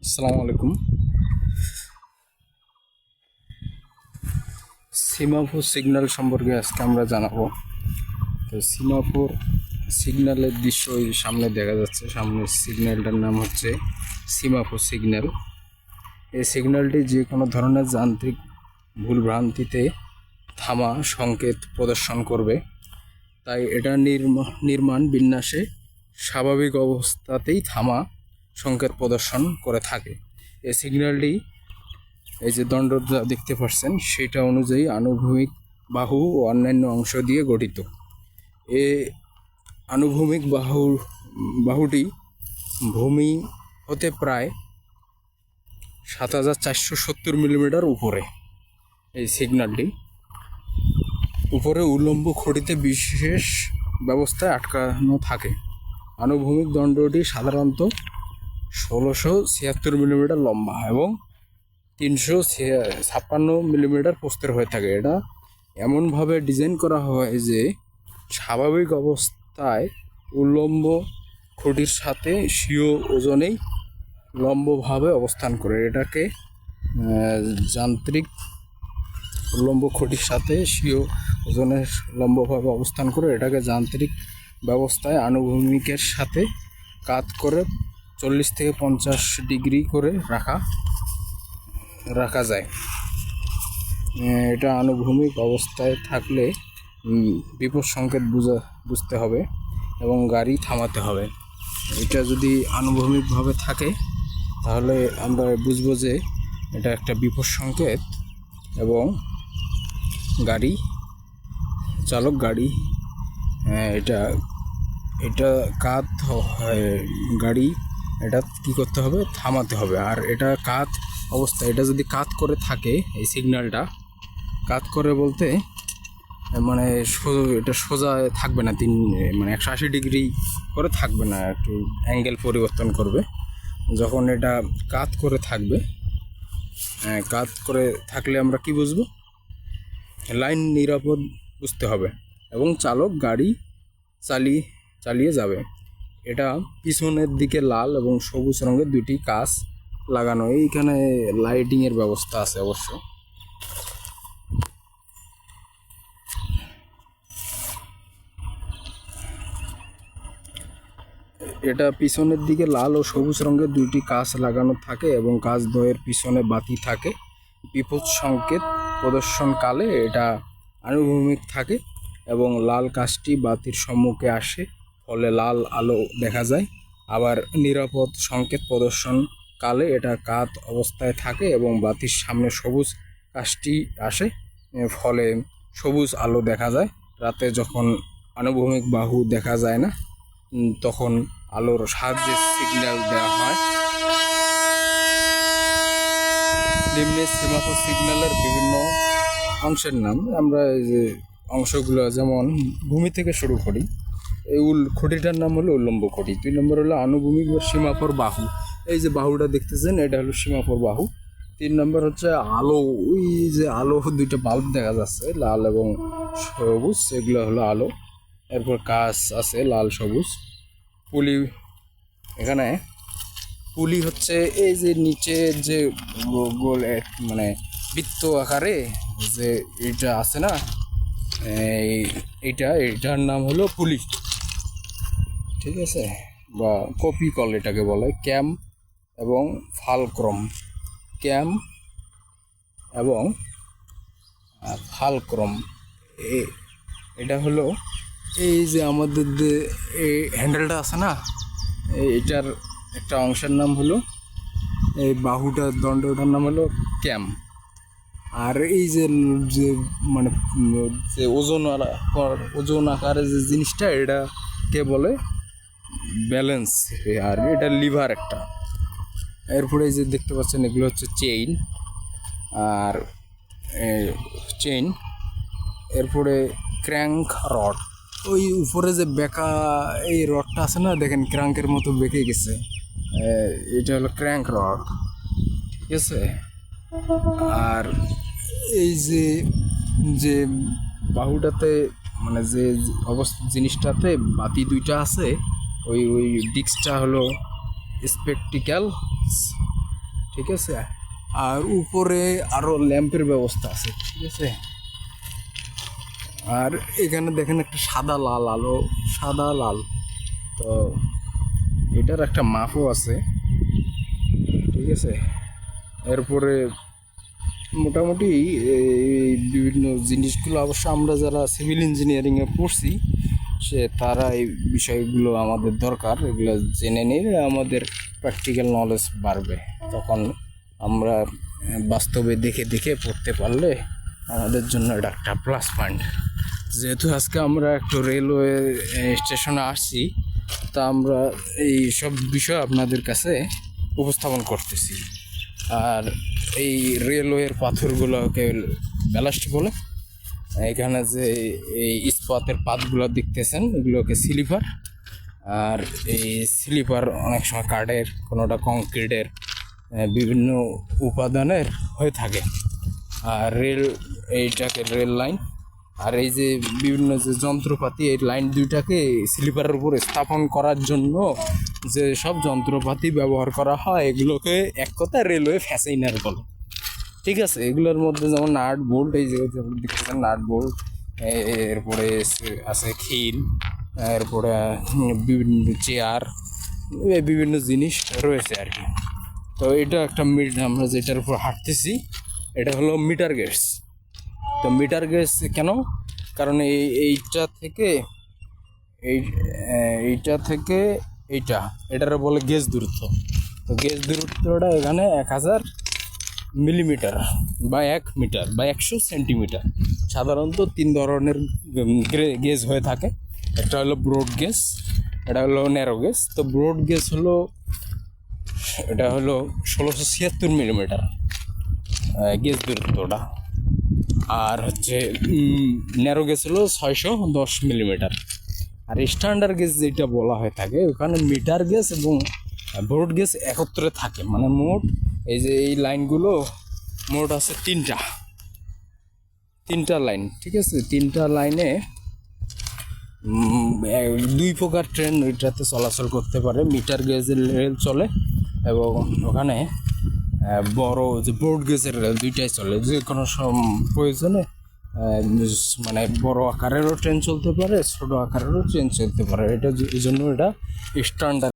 আসসালামু আলাইকুম। Semaphore signal সম্পর্কে আজকে আমরা জানাব। তো সিমাফোর সিগন্যালের দৃশ্য ওই সামনে দেখা যাচ্ছে সামনের সিগন্যালটার নাম হচ্ছে সিমাফোর সিগন্যাল। এই সিগন্যালটি যে কোনো ধরনের যান্ত্রিক ভুলভ্রান্তিতে থামা সংকেত প্রদর্শন করবে। তাই এটা নির্মা- নির্মাণ বিন্যাসে স্বাভাবিক অবস্থাতেই থামা সংকেত প্রদর্শন করে থাকে। এই সিগন্যালটি এই যে দণ্ড দেখতে পাচ্ছেন, সেটা অনুযায়ী আনুভূমিক বাহু ও অন্যান্য অংশ দিয়ে গঠিত। এ আনুভূমিক বাহু, বাহুটি ভূমি হতে প্রায় সাত হাজার চারশো সত্তর মিলিমিটার উপরে, এই সিগন্যালটি। উপরে উল্লম্ব খুঁটিতে বিশেষ ব্যবস্থায় আটকানো থাকে। আনুভূমিক দণ্ডটি সাধারণত ষোলোশো ছিয়াত্তর মিলিমিটার লম্বা এবং তিনশো ছাপ্পান্ন মিলিমিটার প্রস্তর হয়ে থাকে। এটা এমনভাবে ডিজাইন করা হয় যে স্বাভাবিক অবস্থায় উল্লম্ব খুঁটির সাথে স্বীয় ওজনেই লম্বভাবে অবস্থান করে। এটাকে যান্ত্রিক উল্লম্ব খুঁটির সাথে স্বীয় ওজনের লম্বভাবে অবস্থান করে এটাকে যান্ত্রিক ব্যবস্থায় আনুভূমিকের সাথে কাত করে চল্লিশ থেকে পঞ্চাশ ডিগ্রি করে রাখা রাখা যায়। এটা আনুভূমিক অবস্থায় থাকলে বিপদ সংকেত বুঝা, বুঝতে হবে এবং গাড়ি থামাতে হবে। এটা যদি আনুভূমিকভাবে থাকে, তাহলে আমরা বুঝব যে এটা একটা বিপদ সংকেত এবং গাড়ি, চালক গাড়ি এটা এটা কাত গাড়ি এটা কি করতে হবে? থামাতে হবে। আর এটা কাত অবস্থা এটা যদি কাত করে থাকে এই সিগন্যালটা কাত করে বলতে মানে এটা সোজা থাকবে না তিন মানে একশো আশি ডিগ্রি করে থাকবে না একটু অ্যাঙ্গেল পরিবর্তন করবে। যখন এটা কাত করে থাকবে হ্যাঁ, কাত করে থাকলে আমরা কি বুঝব? লাইন নিরাপদ বুঝতে হবে এবং চালক গাড়ি চালিয়ে চালিয়ে যাবে। এটা পিছনের দিকে লাল এবং সবুজ রঙের দুটি কাঁচ লাগানো। এইখানে লাইটিংয়ের ব্যবস্থা আছে অবশ্য। এটা পিছনের দিকে লাল ও সবুজ রঙের দুইটি কাঁচ লাগানো থাকে এবং কাঁচ দ্বয়ের পিছনে বাতি থাকে। বিপদ সংকেত প্রদর্শনকালে এটা আনুভূমিক থাকে এবং লাল কাঁচটি বাতির সম্মুখে আসে। ফলে লাল আলো দেখা যায়। আবার নিরাপদ সংকেত প্রদর্শন কালে এটা কাত অবস্থায় থাকে এবং বাতির সামনে সবুজ কাঁচটি আসে ফলে সবুজ আলো দেখা যায়। রাতে যখন আনুভূমিক বাহু দেখা যায় না তখন আলোর সাহায্যে সিগন্যাল দেওয়া হয়। নিম্নে সেমাফোর সিগন্যালের বিভিন্ন অংশের নাম। আমরা এই যে অংশগুলো যেমন ভূমি থেকে শুরু করি এই উল খুঁটিটার নাম হলো উল্লম্ব খুঁটি। দুই নম্বর হলো আনুভূমিক বা সীমাপর বাহু। এই যে বাহুটা দেখতেছেন, এটা হলো সীমাপর বাহু। তিন নম্বর হচ্ছে আলো। ওই যে আলো, দুইটা বাল্ব দেখা যাচ্ছে, লাল এবং সবুজ। এগুলো হলো আলো। এরপর কাঁচ আছে, লাল, সবুজ। পুলি এখানে। পুলি হচ্ছে এই যে নিচে যে গোল মানে বৃত্ত আকারে যে এটা আছে না, এই এইটা এটার নাম হলো পুলি। ঠিক আছে? বা কপি কল এটাকে বলে, ক্যাম এবং ফালক্রম। ক্যাম এবং ফালক্রম। এটা হলো এই যে আমাদের যে এই হ্যান্ডেলটা আছে না এটার একটা অংশের নাম হলো, এই বাহুটার দণ্ডটার নাম হলো ক্যাম। আর এই যে যে মানে যে ওজন ওজন আকারে যে জিনিসটা, এটাকে বলে ব্যালেন্স আর এটা লিভার একটা। এরপরে যে দেখতে পাচ্ছেন, এগুলো হচ্ছে চেইন আর চেইন এরপরে ক্র্যাঙ্ক রড ওই উপরে যে বেকা এই রডটা আছে না, দেখেন ক্র্যাঙ্কের মতো বেঁকে গেছে। এটা হলো ক্র্যাঙ্ক রড ঠিক আছে? আর এই যে যে বাহুটাতে মানে যে অবস্থা, জিনিসটাতে বাতি দুইটা আছে ওই ওই ডিস্কটা হলো স্পেকটিক্যাল ঠিক আছে? আর উপরে আরও ল্যাম্পের ব্যবস্থা আছে, ঠিক আছে? আর এখানে দেখেন একটা সাদা লাল, আলো, সাদা লাল। তো এটার একটা মাপও আছে, ঠিক আছে? এরপরে মোটামুটি এই বিভিন্ন জিনিসগুলো অবশ্য আমরা যারা সিভিল ইঞ্জিনিয়ারিংয়ে পড়ছি সে তারা এই বিষয়গুলো আমাদের দরকার, এগুলো জেনে নিলে আমাদের প্র্যাকটিক্যাল নলেজ বাড়বে। তখন আমরা বাস্তবে দেখে দেখে পড়তে পারলে আমাদের জন্য এটা একটা প্লাস পয়েন্ট যেহেতু আজকে আমরা একটু রেলওয়ে স্টেশনে আসছি, তা আমরা এই সব বিষয় আপনাদের কাছে উপস্থাপন করতেছি। আর এই রেলওয়ের পাথরগুলোকে ব্যালাস্ট বলে এখানে যে এই ইস্পাতের পাতগুলো দেখতেছেন, এগুলোকে স্লিপার আর এই স্লিপার অনেক সময় কাঠের, কোনোটা কংক্রিটের বিভিন্ন উপাদানের হয়ে থাকে। আর রেল এইটাকে রেল লাইন আর এই যে বিভিন্ন যে যন্ত্রপাতি, এই লাইন দুইটাকে স্লিপারের উপরে স্থাপন করার জন্য যে সব যন্ত্রপাতি ব্যবহার করা হয়, এগুলোকে এক কথা রেলওয়ে ফ্যাসাইনার বলে। ঠিক আছে, এগুলোর মধ্যে যেমন নাট বোল্ট, এই যে দেখতেছেন নাট বোল্ট এরপরে আছে- খিল, এরপরে বিভিন্ন চেয়ার বিভিন্ন জিনিস রয়েছে আর কি। তো এটা একটা মিট, আমরা যেটার উপর হাঁটতেছি, এটা হলো মিটার গেটস তো মিটার গেজ কেন? কারণ এই, এইটা থেকে, এই এইটা থেকে এইটা, এটার বলে গেজ দূরত্ব। তো গেজ দূরত্বটা এখানে এক হাজার মিলিমিটার বা এক মিটার বা একশো সেন্টিমিটার সাধারণত তিন ধরনের গেজ হয়ে থাকে। একটা হলো ব্রড গেজ, এটা হলো ন্যারো গেজ। তো ব্রড গেজ হলো, এটা হলো ষোলোশো ছিয়াত্তর মিলিমিটার গেজ দূরত্বটা আর হচ্ছে ন্যারো গেজ হলো ছয়শো দশ মিলিমিটার। আর স্ট্যান্ডার্ড গেজ যেটা বলা হয়ে থাকে, ওখানে মিটার গেজ এবং ব্রড গেজ একত্রে থাকে। মানে মোট এই যে এই লাইনগুলো মোট আছে তিনটা। তিনটা লাইন, ঠিক আছে? তিনটা লাইনে দুই প্রকার ট্রেন ওইটাতে চলাচল করতে পারে। মিটার গেজের রেল চলে এবং ওখানে বড় যে বোর্ড গেজের রেল দুইটাই চলে। যে কোনো সম- প্রয়োজনে মানে বড় আকারেরও ট্রেন চলতে পারে, ছোট আকারেরও ট্রেন চলতে পারে। এটা এই জন্য এটা স্ট্যান্ডার্ড